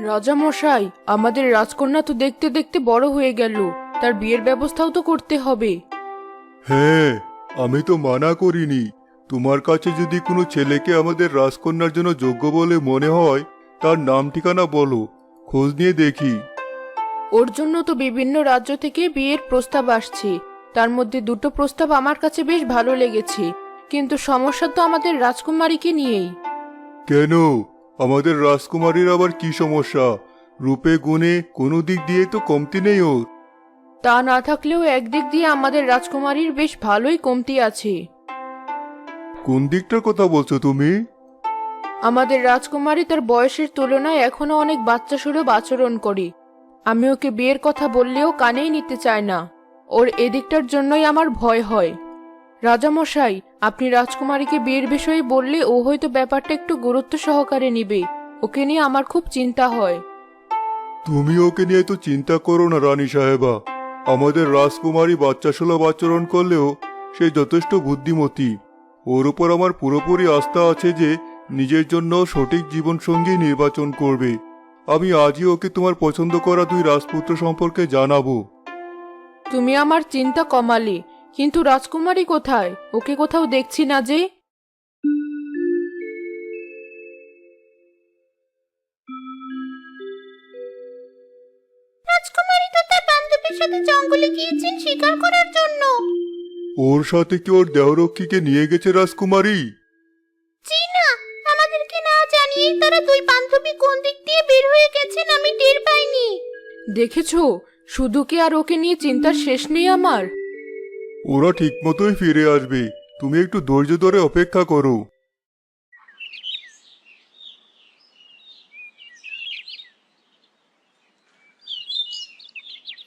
রাজামশাই আমাদের রাজকন্যা তো দেখতে দেখতে বড় হয়ে গেল। তার বিয়ের ব্যবস্থাও তো করতে হবে। হ্যাঁ আমি তো মানা করিনি। তোমার কাছে যদি কোনো ছেলেকে আমাদের রাজকন্যার জন্য যোগ্য বলে মনে হয় তার নাম ঠিকানা বলো খোঁজ নিয়ে দেখি। ওর জন্য তো বিভিন্ন রাজ্য থেকে বিয়ের প্রস্তাব আসছে। তার মধ্যে দুটো প্রস্তাব আমার কাছে বেশ ভালো লেগেছে। কিন্তু সমস্যা তো আমাদের রাজকুমারীকে নিয়েই। কেন? আমাদের রাজকুমারীর আবার কি সমস্যা? রূপে গুণে কোনো দিক দিয়ে তো কমতি নেই ওর। তা না থাকলেও একদিক দিয়ে আমাদের রাজকুমারীর বেশ ভালোই কমতি আছে। কোন দিকটার কথা বলছো তুমি? আমাদের রাজকুমারী তার বয়সের তুলনায় এখনও অনেক বাচ্চা সুলভ আচরণ করে। আমি ওকে বিয়ের কথা বললেও কানেই নিতে চায় না। ওর এদিকটার জন্যই আমার ভয় হয়। রাজামশাই আপনি রাজকুমারীকে বিয়ের বিষয়ে বললে ও হয়তো ব্যাপারটা একটু গুরুত্ব সহকারে নিবে। ওকে নিয়ে আমার খুব চিন্তা হয়। তুমি ওকে নিয়ে তো চিন্তা করো না রানী সাহেবা। আমাদের রাজকুমারী বাচ্চা সুলভ আচরণ করলেও সে যথেষ্ট বুদ্ধিমতী। ওর উপর আমার পুরোপুরি আস্থা আছে যে নিজের জন্য সঠিক জীবনসঙ্গী নির্বাচন করবে। আমি আজই ওকে তোমার পছন্দ করা দুই রাজপুত্র সম্পর্কে জানাব। তুমি আমার চিন্তা কমালে। কিন্তু রাজকুমারী কোথায়? ওকে কোথাও দেখছি না যে। রাজকুমারী তো তার বান্ধবীর সাথে জঙ্গলে গিয়েছেন শিকার করার জন্য। ওর সাথে কি ওর দেহরক্ষীকে নিয়ে গেছে রাজকুমারী? জি না আমাদেরকে না জানিয়েই তারা দুই বান্ধবী কোন দিক দিয়ে বের হয়ে গেছেন আমি টের পাইনি। দেখেছ? শুধু কি আর ওকে নিয়ে চিন্তার শেষ নেই আমার? ওরা ঠিক মতোই ফিরে আসবে। তুমি একটু ধৈর্য ধরে অপেক্ষা করো।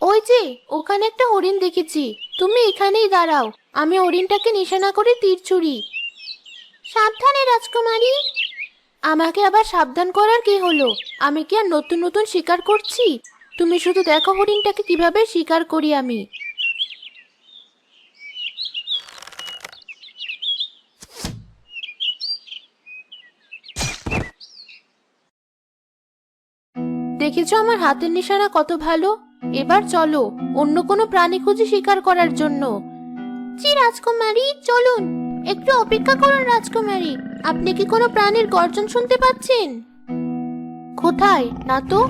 ওই যে, ওখানে একটা হরিণ দেখেছি। তুমি এখানেই দাঁড়াও। আমি হরিণটাকে নিশানা করে তীর ছুড়ি। সাবধানে রাজকুমারী। আমাকে আবার সাবধান করার কি হলো? আমি কি আর নতুন নতুন শিকার করছি? তুমি শুধু দেখো হরিণটাকে কীভাবে শিকার করি আমি। দেখেছ আমার হাতের নিশানা কত ভালো? এবার চলো, অন্য কোনো প্রাণী খুঁজে শিকার করার জন্য। জি রাজকুমারী, চলুন। একটু অপেক্ষা করুন, রাজকুমারী। আপনি কি কোনো প্রাণীর গর্জন শুনতে পাচ্ছেন? কোথায়? না তো?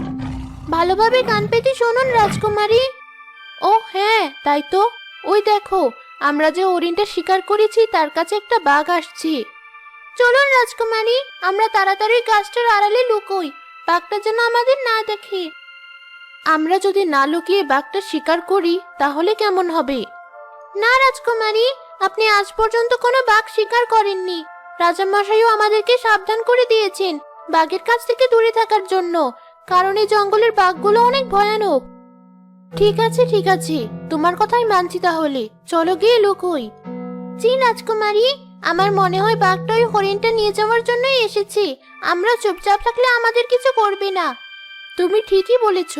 ভালোভাবে কান পেতে শুনুন, রাজকুমারী। ও হ্যাঁ তাই তো। ওই দেখো, আমরা যে হরিণটা শিকার করেছি, তার কাছে একটা বাঘ আসছে। চলুন, রাজকুমারী, আমরা তাড়াতাড়ি গাছটার আড়ালে লুকোই। বাঘটা যেন আমাদের না দেখে। আমরা যদি না লুকিয়ে বাঘটা শিকার করি, তাহলে কেমন হবে? না, রাজকুমারী, আপনি আজ পর্যন্ত কোনো বাঘ শিকার করেননি। রাজামশাইও আমাদেরকে সাবধান করে দিয়েছেন বাঘের কাছ থেকে দূরে থাকার জন্য, কারণ এই জঙ্গলের বাঘগুলো অনেক ভয়ানক। ঠিক আছে ঠিক আছে, তোমার কথাই মানছি তাহলে। চলো গিয়ে লুকোই। জি, রাজকুমারী। আমার মনে হয় বাঘটা ওই হরিণটা নিয়ে যাওয়ার জন্যই এসেছে। আমরা চুপচাপ থাকলে আমাদের কিছু করবে না। তুমি ঠিকই বলেছ।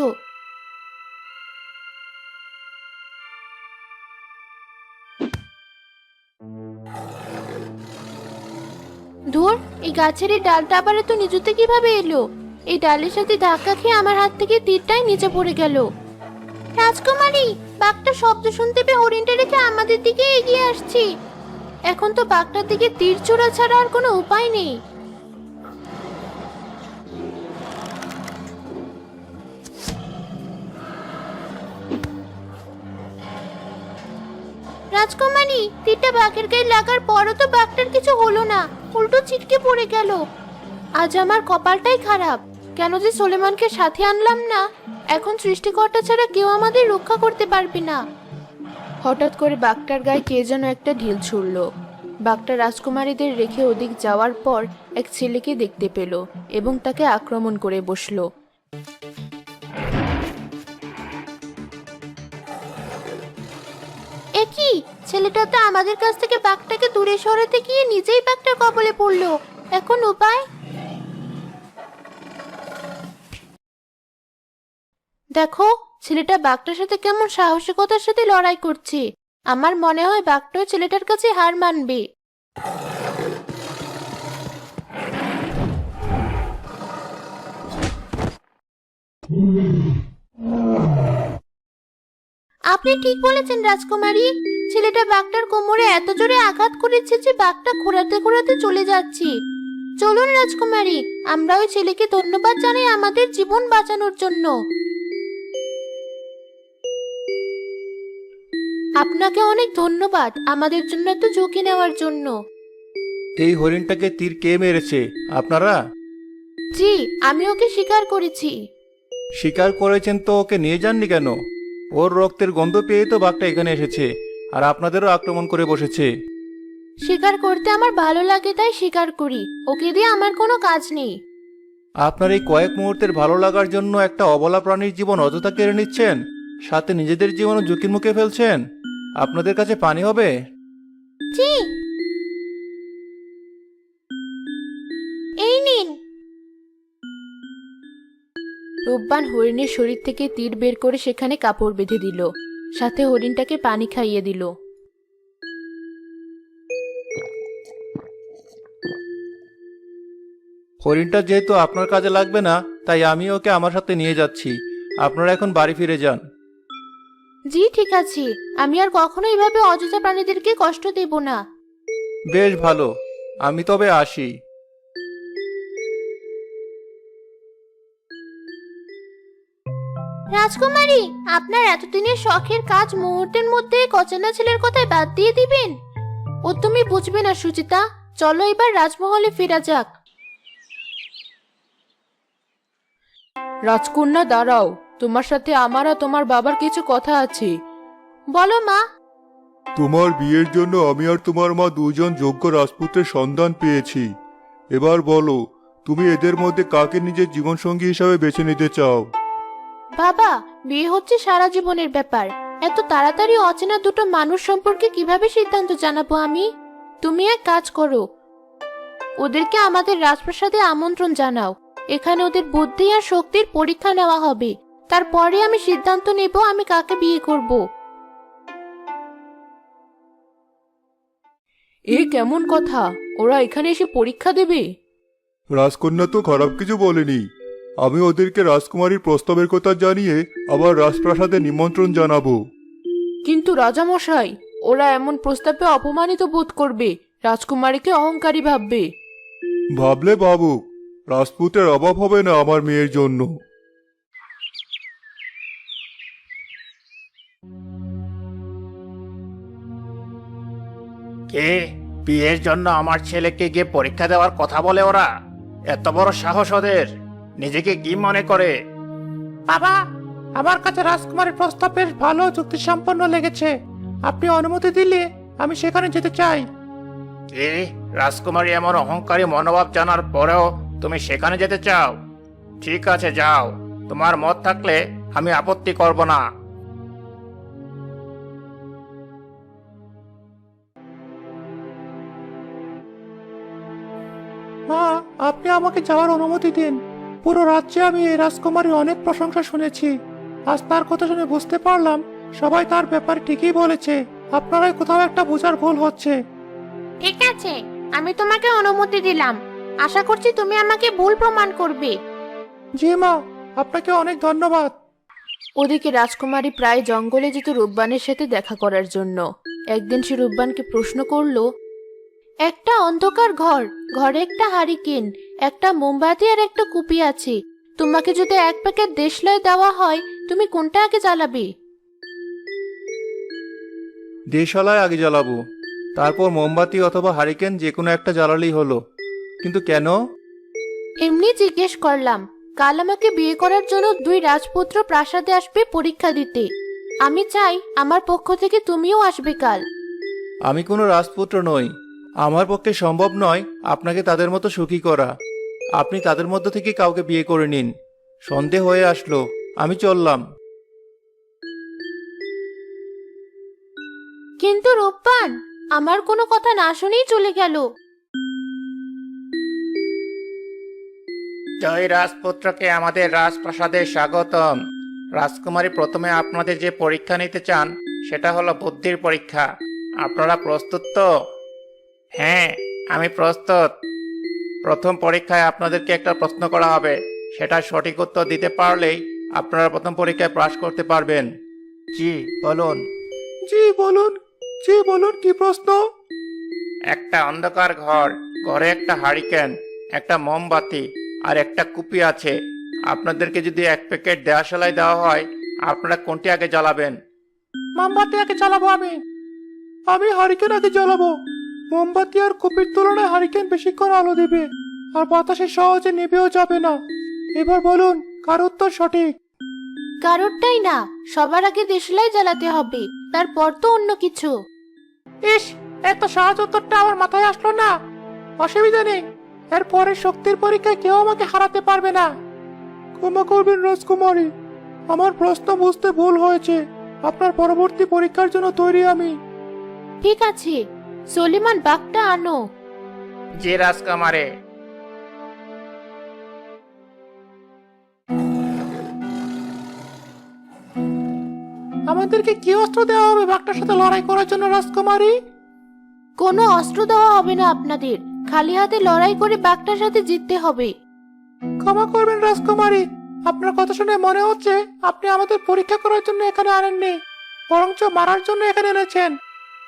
ধুর, এই গাছের এই ডালটা আবার এত নিচুতে কীভাবে এলো? এই ডালের সাথে ধাক্কা খেয়ে আমার হাত থেকে তীরটাই নিচে পড়ে গেল। রাজকুমারী, বাঘটা শব্দ শুনতে পেয়ে হরিণটা রেখে আমাদের দিকে এগিয়ে আসছি। এখন তো বাঘটার দিকে তীর ছোড়া ছাড়া আর কোনো উপায় নেই। রাজকুমারী, তীরটা বাঘের গায়ে লাগার পরও তো বাঘটার কিছু হলো না। উল্টো ছিটকে পড়ে গেল। আজ আমার কপালটাই খারাপ। কেন যে সোলেমানকে সাথে আনলাম না, এখন সৃষ্টিকর্তা ছাড়া কেউ আমাদের রক্ষা করতে পারবে না। হঠাৎ করে বাঘটার গায়ে কে যেন একটা ঢিল ছুড়ল। বাঘটা রাজকুমারীদের রেখে ওদিক যাওয়ার পর এক ছেলেকে দেখতে পেল এবং তাকে আক্রমণ করে বসল। এ কি? ছেলেটা তো আমাদের কাছ থেকে বাঘটাকে দূরে সরাতে গিয়ে নিজেই বাঘটার কবলে পড়ল। এখন উপায়? দেখো ছেলেটা বাঘটার সাথে কেমন সাহসিকতার সাথে লড়াই করছে? আমার মনে হয় বাঘটাও ছেলেটার কাছে হার মানবে। আপনি ঠিক বলেছেন, রাজকুমারী। ছেলেটা বাঘটার কোমরে এত জোরে আঘাত করেছে যে বাঘটা ঘোরাতে ঘোরাতে চলে যাচ্ছে। চলুন, রাজকুমারী, আমরা ওই ছেলেকে ধন্যবাদ জানাই আমাদের জীবন বাঁচানোর জন্য। আপনাকে অনেক ধন্যবাদ আমাদের জন্য এত ঝুঁকি নেওয়ার জন্য। এই হরিণটাকে তীর কে মেরেছে? আপনারা? জি আমি ওকে স্বীকার করেছি। শিকার করেছেন তো ওকে নিয়ে যাননি কেন? ওর রক্তের গন্ধ পেয়ে তো বাঘটা এখানে এসেছে আর আপনাদেরও আক্রমণ করে বসেছে। স্বীকার করতে আমার ভালো লাগে তাই স্বীকার করি ওকে দিয়ে আমার কোনো কাজ নেই। আপনার এই কয়েক মুহূর্তের ভালো লাগার জন্য একটা অবলা প্রাণীর জীবন অযথা কেড়ে নিচ্ছেন? সাথে নিজেদের জীবনও ঝুঁকির মুখে ফেলছেন? আপনাদের কাছে পানি হবে? জি। এই নিন। রূপবান হরিণের শরীর থেকে তীর বের করে সেখানে কাপড় বেঁধে দিল। সাথে হরিণটাকে পানি খাইয়ে দিল। হরিণটা যেহেতু আপনার কাজে লাগবে না তাই আমি ওকে আমার সাথে নিয়ে যাচ্ছি। আপনারা এখন বাড়ি ফিরে যান। জি ঠিক আছে। আমি আর কখনো এভাবে অযথা প্রাণীদেরকে কষ্ট দেব না। বেশ ভালো। আমি তবে আসি। রাজকুমারী আপনার এতদিনের শখের কাজ মুহূর্তের মধ্যে কচেনা ছেলের কথায় বাদ দিয়ে দিবেন? ও তুমি বুঝবে না সুচিতা। চলো এবার রাজমহলে ফেরা যাক। রাজকন্যা দাঁড়াও। তোমার সাথে আমার আর তোমার বাবার কিছু কথা আছে। বলো মা। তোমার বিয়ের জন্য আমি আর তোমার মা দুজন যোগ্য রাজপুত্রের সন্ধান পেয়েছি। এবার বলো তুমি এদের মধ্যে কাকে নিজের জীবনসঙ্গী হিসাবে বেছে নিতে চাও? বাবা বিয়ে হচ্ছে সারা জীবনের ব্যাপার। এত তাড়াতাড়ি অচেনা দুটো মানুষ সম্পর্কে কীভাবে সিদ্ধান্ত জানাব আমি? তুমি এক কাজ করো। ওদেরকে আমাদের রাজপ্রাসাদে আমন্ত্রণ জানাও। এখানে ওদের বুদ্ধি আর শক্তির পরীক্ষা নেওয়া হবে। তারপরে আমি সিদ্ধান্ত নেব আমি কাকে বিয়ে করব। এ কেমন কথা? ওরা এখানে এসে পরীক্ষা দেবে? রাজকন্যা তো খারাপ কিছু বলেনি। আমি ওদেরকে রাজকুমারীর প্রস্তাবের কথা জানিয়ে আবার রাজপ্রাসাদে নিমন্ত্রণ জানাব। কিন্তু রাজামশাই ওরা এমন প্রস্তাবে অপমানিত বোধ করবে রাজকুমারীকে অহংকারী ভাববে। ভাবলে ভাবুক রাজপুতের অভাব হবে না আমার মেয়ের জন্য। কে বিয়ের জন্য আমার ছেলেকে গিয়ে পরীক্ষা দেওয়ার কথা বলে ওরা। এত বড় সাহস ওদের। নিজেকে কি মনে করে? বাবা আমার কাছে রাজকুমারের প্রস্তাব বেশ ভালো যুক্তি সম্পন্ন লেগেছে। আপনি অনুমতি দিলে আমি সেখানে যেতে চাই। কি রাজকুমারী এমন অহংকারী মনোভাব জানার পরেও তুমি সেখানে যেতে চাও? ঠিক আছে যাও। তোমার মত থাকলে আমি আপত্তি করব না। আপনি আমাকে যাওয়ার অনুমতি দিন। পুরো রাজ্যে আমি এই রাজকুমারীর অনেক প্রশংসা শুনেছি। আজ তার কথা শুনে বুঝতে পারলাম সবাই তার ব্যাপারে ঠিকই বলেছে। আপনারাই কোথাও একটা বোঝার ভুল হচ্ছে। ঠিক আছে আমি তোমাকে অনুমতি দিলাম। আশা করছি তুমি আমাকে ভুল প্রমাণ করবে। জি মা আপনাকে অনেক ধন্যবাদ। ওদিকে রাজকুমারী প্রায় জঙ্গলে যেত রূপবানের সাথে দেখা করার জন্য। একদিন সে রূপবানকে প্রশ্ন করল একটা অন্ধকার ঘর ঘরে একটা হারিকেন একটা মোমবাতি আর একটা কুপি আছে। তোমাকে যদি এক প্যাকেট দেশলাই দেওয়া হয় তুমি কোনটা আগে জ্বালাবে? দেশালায় আগে জ্বালাবো। তারপর মোমবাতি অথবা হারিকেন যে কোনো একটা জ্বালালেই হলো। কিন্তু কেন? এমনি জিজ্ঞেস করলাম কাল আমাকে বিয়ে করার জন্য দুই রাজপুত্র প্রাসাদে আসবে পরীক্ষা দিতে। আমি চাই আমার পক্ষ থেকে তুমিও আসবে কাল। আমি কোনো রাজপুত্র নই। আমার পক্ষে সম্ভব নয় আপনাকে তাদের মতো সুখী করা। আপনি তাদের মধ্য থেকে কাউকে বিয়ে করে নিন। সন্দেহ হয়ে আসলো। আমি চললাম। কিন্তু রূপবান আমার কোনো কথা না শুনেই চলে গেল। জয় রাজপুত্রকে আমাদের রাজপ্রাসাদে স্বাগতম। রাজকুমারী প্রথমে আপনাদের যে পরীক্ষা নিতে চান সেটা হলো বুদ্ধির পরীক্ষা। আপনারা প্রস্তুত তো? হ্যাঁ আমি প্রস্তুত। প্রথম পরীক্ষায় আপনাদেরকে একটা প্রশ্ন করা হবে। সেটা সঠিক উত্তর দিতে পারলেই আপনারা প্রথম পরীক্ষায় পাশ করতে পারবেন। জি বলুন। জি বলুন। জি বলুন কি প্রশ্ন? একটা অন্ধকার ঘর ঘরে একটা হারিকেন একটা মোমবাতি আর একটা কুপি আছে। আপনাদেরকে যদি এক প্যাকেট দেওয়াশালাই দেওয়া হয় আপনারা কোনটি আগে জ্বালাবেন? মোমবাতি আগে জ্বালাবো আমি। আমি হারিকেন আগে জ্বালাবো। মোমবাতি আর কপির তুলনায় হারিকেন বেশিক্ষণ আলো দেবে আর বাতাসে সহজে নেবেও যাবে না। এবার বলুন কার উত্তর সঠিক? কারোরটাই না সবার আগে দেশলাই জ্বালাতে হবে তারপর তো অন্য কিছু। ইস এত সহজ উত্তরটা আমার মাথায় আসলো না। অসুবিধা নেই এরপরে শক্তির পরীক্ষায় কেউ আমাকে হারাতে পারবে না। ক্ষমা করবেন রাজকুমারী আমার প্রশ্ন বুঝতে ভুল হয়েছে আপনার পরবর্তী পরীক্ষার জন্য তৈরি আমি। ঠিক আছে সলিমান বাঘটা আনো। যে রাজকুমারে আমাদেরকে কি অস্ত্র দেওয়া হবে বাঘটার সাথে লড়াই করার জন্য রাজকুমারী? কোনো অস্ত্র দেওয়া হবে না আপনাদের। খালি হাতে লড়াই করে বাঘটার সাথে জিততে হবে। ক্ষমা করবেন রাজকুমারী। আপনার কথা শুনে মনে হচ্ছে আপনি আমাদের পরীক্ষা করার জন্য এখানে আনেননি বরঞ্চ মারার জন্য এখানে এনেছেন।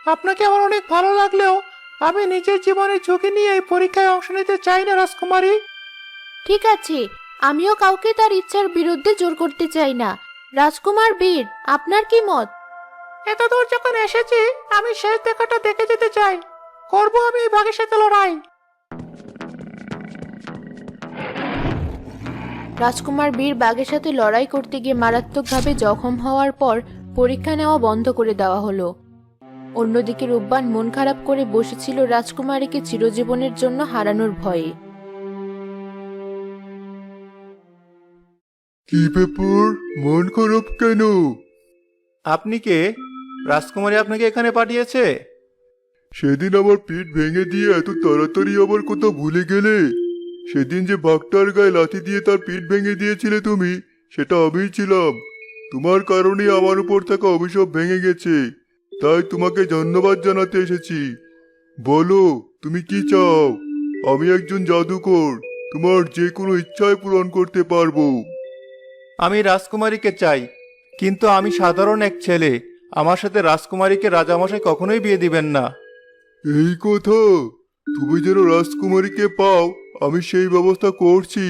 আপনাকে আমার অনেক ভালো লাগলেও আমি নিজের জীবনের ঝুঁকি নিয়ে এই পরীক্ষায় অংশ নিতে চাই না রাজকুমারী। ঠিক আছে আমিও কাউকে তার ইচ্ছার বিরুদ্ধে জোর করতে চাই না। রাজকুমার বীর আপনার কি মত? এত দূর যখন এসেছি আমি শেষ দেখাটা দেখে যেতে চাই। করব আমি এই বাঘের সাথে লড়াই। রাজকুমার বীর বাঘের সাথে লড়াই করতে গিয়ে মারাত্মকভাবে জখম হওয়ার পর পরীক্ষা নেওয়া বন্ধ করে দেওয়া হলো। অন্যদিকে রূপবান মন খারাপ করে বসেছিল রাজকুমারীকে চিরজীবনের জন্য হারানোর ভয়ে। কি ব্যাপার? মন খারাপ কেন? আপনি কে? রাজকুমারী আপনাকে এখানে পাঠিয়েছে? সেদিন আমার পিঠ ভেঙে দিয়ে এত তাড়াতাড়ি আবার কোথাও ভুলে গেলে? সেদিন যে বাঘটার গায়ে লাথি দিয়ে তার পিঠ ভেঙে দিয়েছিলে তুমি সেটা আমিই ছিলাম। তোমার কারণে আমার উপর থাকা অভিশাপ ভেঙে গেছে। তাই তোমাকে ধন্যবাদ জানাতে এসেছি। বলো তুমি কি চাও? আমি একজন জাদুকর তোমার যে কোনো ইচ্ছায় পূরণ করতে পারব। আমি রাজকুমারীকে চাই কিন্তু আমি সাধারণ এক ছেলে। আমার সাথে রাজকুমারীকে রাজামশাই কখনোই বিয়ে দিবেন না। এই কথা? তুমি যেন রাজকুমারীকে পাও আমি সেই ব্যবস্থা করছি।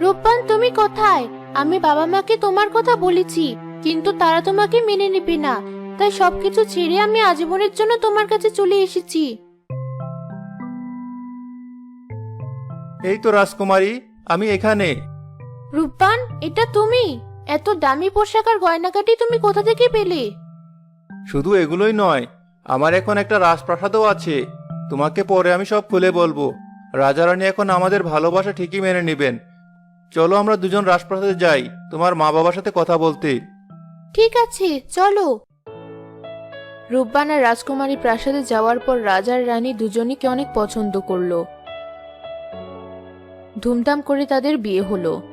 রূপবান তুমি কোথায়? আমি বাবা মাকে তোমার কথা বলেছি কিন্তু তারা তোমাকে মেনে নেবে না। তাই সবকিছু ছেড়ে আমি আজীবনের জন্য তোমার কাছে চলে এসেছি। এই তো রাজকুমারী আমি এখানে। রূপবান এটা তুমি? এত দামি পোশাক আর গয়নাকাটি তুমি কোথা থেকে পেলে? শুধু এগুলোই নয় আমার এখন একটা রাজপ্রাসাদও আছে। তোমাকে পরে আমি সব খুলে বলব। রাজা রানী এখন আমাদের ভালোবাসা ঠিকই মেনে নেবেন। চলো আমরা দুজন রাজপ্রাসাদে যাই, তোমার মা বাবার সাথে কথা বলতে। ঠিক আছে, চলো। রূপবান রাজকুমারী প্রাসাদে যাওয়ার পর রাজার রানী দুজনকে অনেক পছন্দ করল। ধুমধাম করে তাদের বিয়ে হলো।